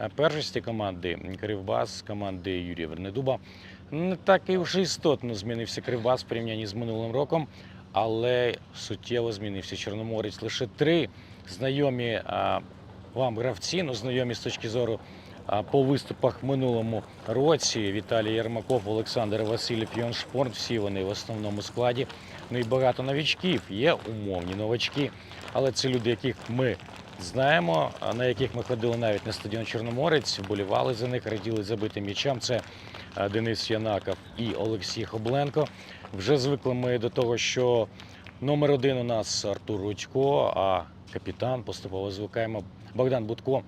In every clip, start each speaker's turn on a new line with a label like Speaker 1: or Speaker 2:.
Speaker 1: е, першості команди Кривбас, команди Юрія Вернедуба. Не так і вже істотно змінився Кривбас в порівнянні з минулим роком, але суттєво змінився Чорноморець. Лише три знайомі вам гравці, ну знайомі з точки зору по виступах в минулому році. Віталій Єрмаков, Олександр Васильєв, Йон Шпорт. Всі вони в основному складі. Ну і багато новичків. Є умовні новачки, але це люди, яких ми знаємо, на яких ми ходили навіть на стадіон Чорноморець, вболівали за них, раділи забитим м'ячам. Це е, Денис Янаков і Олексій Хобленко. Вже звикли ми до того, що номер один у нас Артур Рудько, а капітан поступово звикаємо Богдан Будко.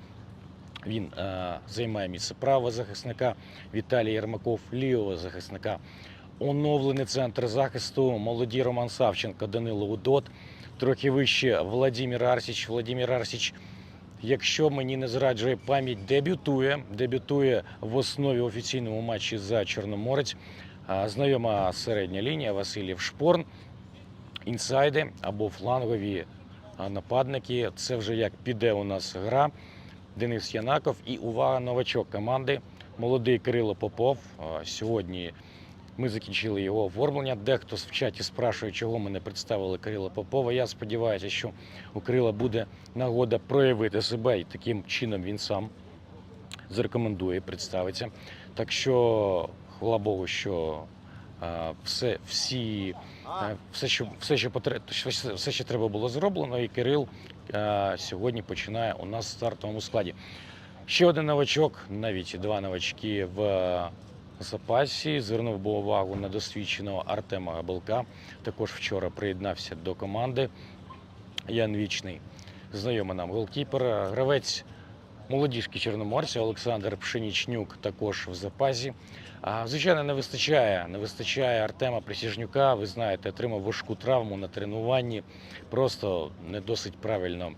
Speaker 1: Він е, займає місце правого захисника, Віталій Єрмаков лівого захисника. Оновлений центр захисту, молоді Роман Савченко, Данило Удот. Трохи вище Владимир Арсіч. Владимир Арсіч, якщо мені не зраджує пам'ять, дебютує. Дебютує в основі офіційному матчі за Чорноморець. Знайома середня лінія Васильєв Шпорн. Інсайди або флангові нападники. Це вже як піде у нас гра. Денис Янаков і увага, новачок команди. Молодий Кирило Попов. Сьогодні ми закінчили його оформлення. Дехто в чаті спрашує, чого ми не представили Кирила Попова. Я сподіваюся, що у Кирила буде нагода проявити себе, і таким чином він сам зарекомендує, представиться. Так що, хвала Богу, що все, всі, все, що, все, що, потре- все, що треба було зроблено, і Кирил сьогодні починає у нас в стартовому складі. Ще один новачок, навіть два новачки в запасі. Звернув би увагу на досвідченого Артема Габелка. Також вчора приєднався до команди. Ян Вічний, знайомий нам голкіпер. Гравець молодіжки Чорноморця Олександр Пшенічнюк також в запасі. А, звичайно, не вистачає. Не вистачає Артема Присяжнюка. Ви знаєте, отримав важку травму на тренуванні. Просто не досить правильно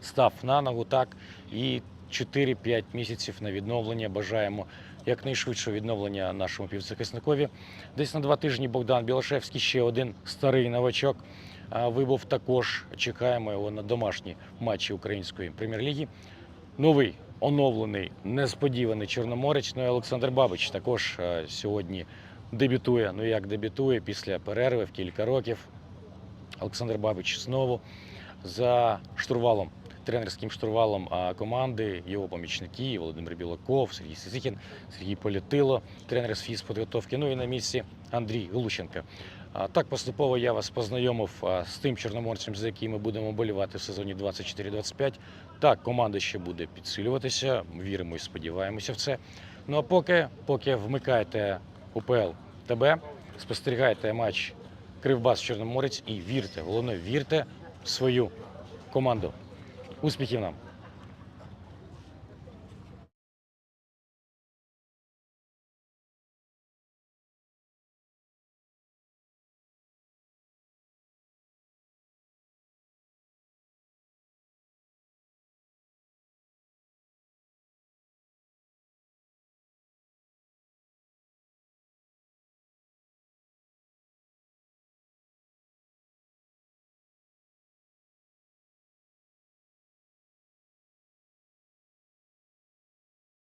Speaker 1: став на ногу. Так і 4-5 місяців на відновлення. Бажаємо якнайшвидшого відновлення нашому півзахисникові. Десь на два тижні Богдан Білошевський, ще один старий новачок. Вибув також. Чекаємо його на домашні матчі української прем'єр-ліги. Новий оновлений, несподіваний Чорноморець. Ну і Олександр Бабич також сьогодні дебютує. Ну як дебютує після перерви в кілька років. Олександр Бабич знову за штурвалом, тренерським штурвалом команди, його помічники Володимир Білаков, Сергій Сизихін, Сергій Політило, тренер з фізподготовки. Ну і на місці Андрій Глущенко. Так поступово я вас познайомив з тим чорноморцем, за яким ми будемо болівати в сезоні 24-25. Так, команда ще буде підсилюватися. Віримо і сподіваємося в це. Ну а поки, поки вмикаєте УПЛ ТБ, спостерігайте матч Кривбас Чорноморець і вірте, головне, вірте в свою команду. Успіхів нам!